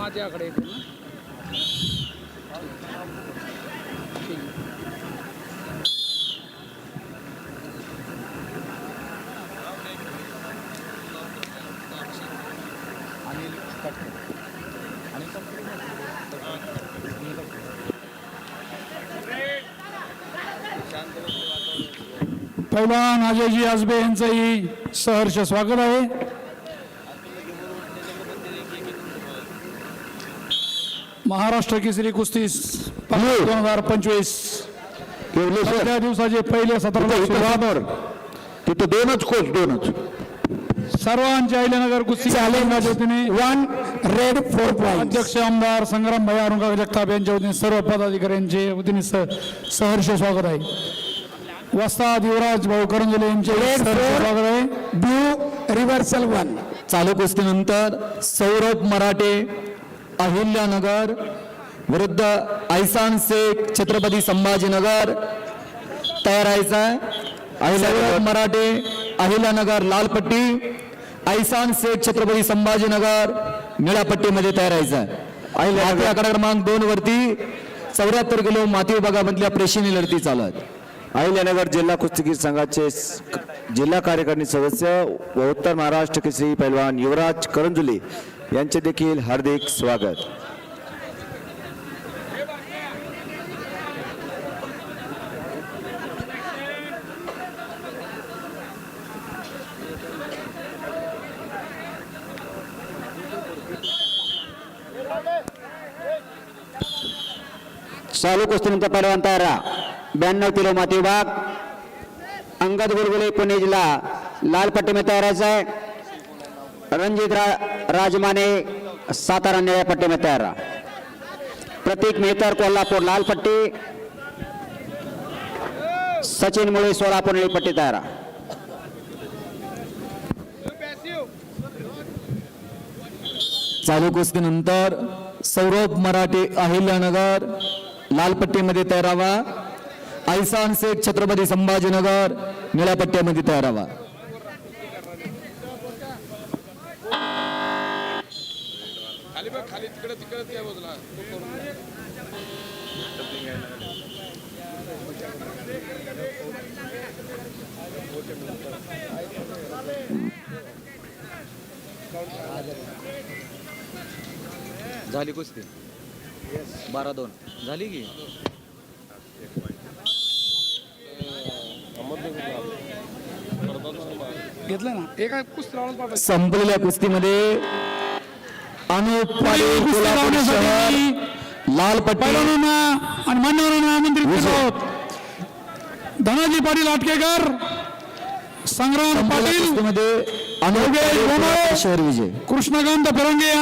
माझ्याकडे येतो ना. ठीक. पैलवान अजयजी आजबे यांचंही सहर्ष स्वागत आहे. महाराष्ट्र केसरी कुस्ती दोन हजार पंचवीस. त्या दिवसाचे पहिले सतरा सुरुवात. तिथं दोनच कोच दोनच. सर्वांच्या अहिल्यानगर कुस्ती वतीने वन रेड फोर अध्यक्ष आमदार संग्राम भैया अरुणकाका जगताप यांच्या वतीने सर्व पदाधिकाऱ्यांचे वतीने स- सहर्ष स्वागत आहे. वस्ताद युवराज भाऊ करंजले यांचे स्वागत आहे. ब्ल्यू रिव्हर्सल वन चालू कुस्तीनंतर सौरभ मराठे अहिल्यानगर विरुद्ध ऐसान शेख छत्रपती संभाजीनगर तयार आहे? मराठे अहिल्यानगर लालपट्टी ऐसान शेख छत्रपती संभाजीनगर निळ्या पट्टीमध्ये तयार आहे. आकडा क्रमांक दोन वरती चौऱ्याहत्तर किलो माती विभागामधल्या प्रेक्षणीय लढती चालू आहेत अहिल्यानगर जिल्हा कुस्तीगीर संघाचे जिल्हा कार्यकारिणी सदस्य व उत्तर महाराष्ट्र केसरी पैलवान युवराज करंजुले. यांचे देखील हार्दिक स्वागत. चालू कुस्तीनंतर पहिलवान तारा ब्याण्णव किलो माती विभाग अंगद गुलगुले पुणे जिल्हा. लाल पट्टी में तयार आहे. रणजित रा, राजमाने सातारा निळ्या पट्टीमध्ये तयार रहा. प्रतीक मेहतर कोल्हापूर लाल पट्टी. सचिन मुळे सोलापूर निळी पट्टी तयार रहा. चालू कुस्तीनंतर सौरभ मराठे अहिल्यानगर लाल पट्टीमध्ये तयारावा ऐसान शेख छत्रपती संभाजीनगर निळ्या पट्ट्यामध्ये तयारावा खाली बघ खाली तिकडे तिकडे त्या बाजूला. झाली कुस्ती? बारा दोन. झाली की? घेतलं ना. एका कुस्ती संपलेल्या कुस्तीमध्ये अनुप पाटील कुस्ती कोल्हापूर शहर लावण्यासाठी लाल आणि मान्यवरांना आमंत्रित आहोत धनाजी पाटील आटकेकर संग्राम पाटील शहर विजय. कृष्णकांत फिरंगे